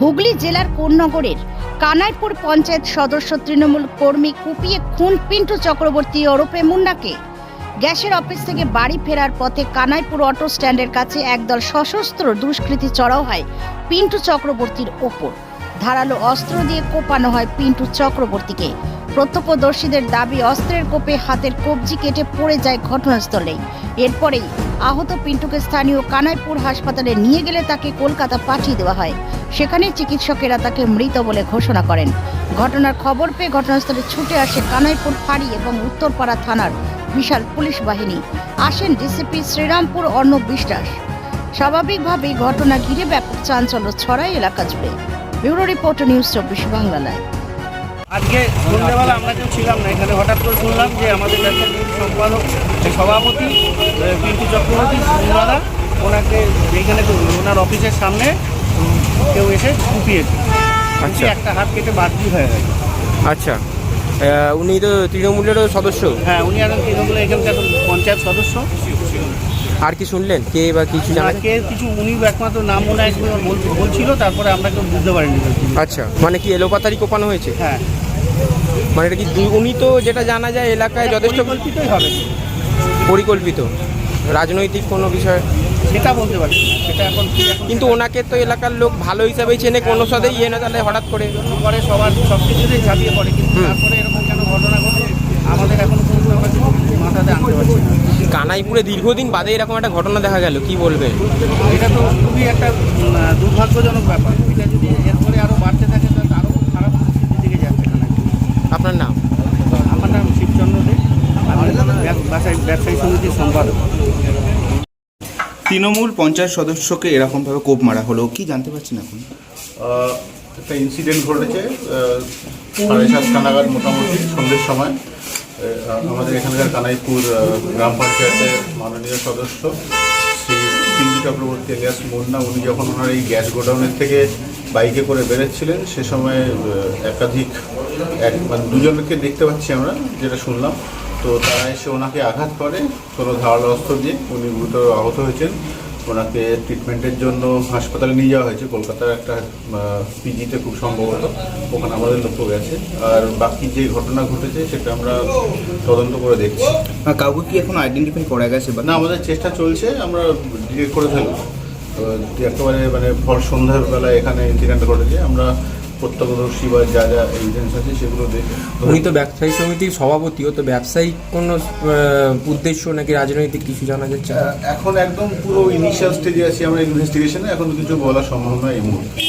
হুগলি জেলার কোন্নগরের কানাইপুর পঞ্চায়েত সদস্য তৃণমূল কর্মী কুপিয়ে খুন পিন্টু চক্রবর্তী ওরফে মুন্নাকে। গ্যাসের অফিস থেকে বাড়ি ফেরার পথে কানাইপুর অটো স্ট্যান্ডের কাছে একদল সশস্ত্র দুষ্কৃতী চড়াও হয় পিন্টু চক্রবর্তীর ওপর। ধারালো অস্ত্র দিয়ে কোপানো হয় পিন্টু চক্রবর্তীকে। প্রত্যক্ষদর্শীদের দাবি, অস্ত্রের কোপে হাতের কবজি কেটে পড়ে যায় ঘটনাস্থলেই। এরপরেই আহত পিন্টুকে স্থানীয় কানাইপুর হাসপাতালে নিয়ে গেলে তাকে কলকাতা পাঠিয়ে দেওয়া হয়। সেখানে চিকিৎসকেরা তাকে মৃত বলে ঘোষণা করেন। ঘটনার খবর পেয়ে ঘটনাস্থলে ছুটে আসে কানাইপুর ফাঁড়ি এবং উত্তরপাড়া থানার বিশাল পুলিশ বাহিনী। আসেন ডিসিপি শ্রীরামপুর অর্ণব বিশ্বাস। স্বাভাবিকভাবেই ঘটনা ঘিরে ব্যাপক চাঞ্চল্য ছড়ায় এলাকা জুড়ে। ব্যুরো রিপোর্ট নিউজ চব্বিশ বাংলা লাইভ। আজকে সন্ধ্যেবেলা আমরা কেউ ছিলাম না। এখানে হঠাৎ করে শুনলাম যে আমাদের যিনি সম্পাদক যে সভাপতি পিন্টু চক্রবর্তী ওনারা ওনাকে এইখানে ওনার অফিসের সামনে কেউ এসে কুপিয়েছে আচ্ছা। একটা হাত কেটে বাদ হয়ে গেছে। আচ্ছা। উনি তো তৃণমূলেরও সদস্য? হ্যাঁ উনি আর তৃণমূলে এখানকার পঞ্চায়েত সদস্য। আর কি শুনলেন? কে বা কিছু জানা কে কিছু উনি একমাত্র নাম মনে হয় বল- বলছিল তারপরে আমরা কেউ বুঝতে পারিনি। আচ্ছা। মানে কি এলোপাতারি কোপানো হয়েছে? হ্যাঁ। মানে এটা কি উনি তো যেটা জানা যায় এলাকায় যথেষ্ট পরিকল্পিতই হবে। পরিকল্পিত। রাজনৈতিক কোনো বিষয়? সেটা বলতে পারছি না। সেটা এখন কিন্তু ওনাকে তো এলাকার লোক ভালো হিসাবেই চেনে কোনো সাথেই ইয়ে না তাহলে হঠাৎ করে। পরে সবার সব কিছুতেই ঝাঁপিয়ে পড়ে কিন্তু তারপরে এরকম কেন ঘটনা ঘটে আমাদের এখনও মাথাতে আনতে পারছি কানাইপুরে দীর্ঘদিন বাদে এরকম একটা ঘটনা দেখা গেল কি বলবে? এটা তো খুবই একটা দুর্ভাগ্যজনক ব্যাপার। এটা যদি এরপরে আরও বাড়তে থাকে তাহলে আরও খারাপ পরিস্থিতির দিকে যাচ্ছে কানাইপুর আপনার নাম আমার নাম শিবচন্দ্র দে আমি ব্যব- ব্যবসায়ী ব্যবসায়ী সমিতির সম্পাদক। তৃণমূল পঞ্চায়েত সদস্যকে এরকমভাবে কোপ মারা হলো কি জানতে পারছেন এখন? একটা ইনসিডেন্ট ঘটেছে সাড়ে সাতটা নাগাদ মোটামুটি সন্ধ্যের সময়। আমাদের এখানকার কানাইপুর গ্রাম পঞ্চায়েতের মাননীয় সদস্য শ্রী পিন্টু চক্রবর্তী এলিয়াস মুন্না উনি যখন ওনার এই গ্যাস গোডাউনের থেকে বাইকে করে বেরোচ্ছিলেন সে সময় একাধিক এক মানে দুজনকে দেখতে পাচ্ছি আমরা যেটা শুনলাম। তো তারা এসে ওনাকে আঘাত করে কোনো ধারালো অস্ত্র দিয়ে উনি গুরুতর আহত হয়েছেন। ওনাকে ট্রিটমেন্টের জন্য হাসপাতালে নিয়ে যাওয়া হয়েছে। কলকাতার একটা পিজিতে খুব সম্ভবত। ওখানে আমাদের লক্ষ্য গেছে। আর বাকি যে ঘটনা ঘটেছে সেটা আমরা তদন্ত করে দেখছি। আর কাউকে কি এখন আইডেন্টিফাই করা গেছে না আমাদের চেষ্টা চলছে। আমরা ডিটেক্ট করে ফেলব তো একেবারে মানে ভর সন্ধ্যাবেলায় এখানে ইনসিডেন্ট ঘটেছে। আমরা প্রত্যক্ষদর্শী বা যা যা এভিডেন্স আছে সেগুলো দেখে উনি তো ব্যবসায়ী সমিতির সভাপতিও তো ব্যবসায়িক কোনো উদ্দেশ্য নাকি রাজনৈতিক কিছু জানা যাচ্ছে? এখন একদম পুরো ইনিশিয়াল স্টেজে আছি আমরা ইনভেস্টিগেশনে এখন কিছু বলা সম্ভব নয় এই মুহূর্তে।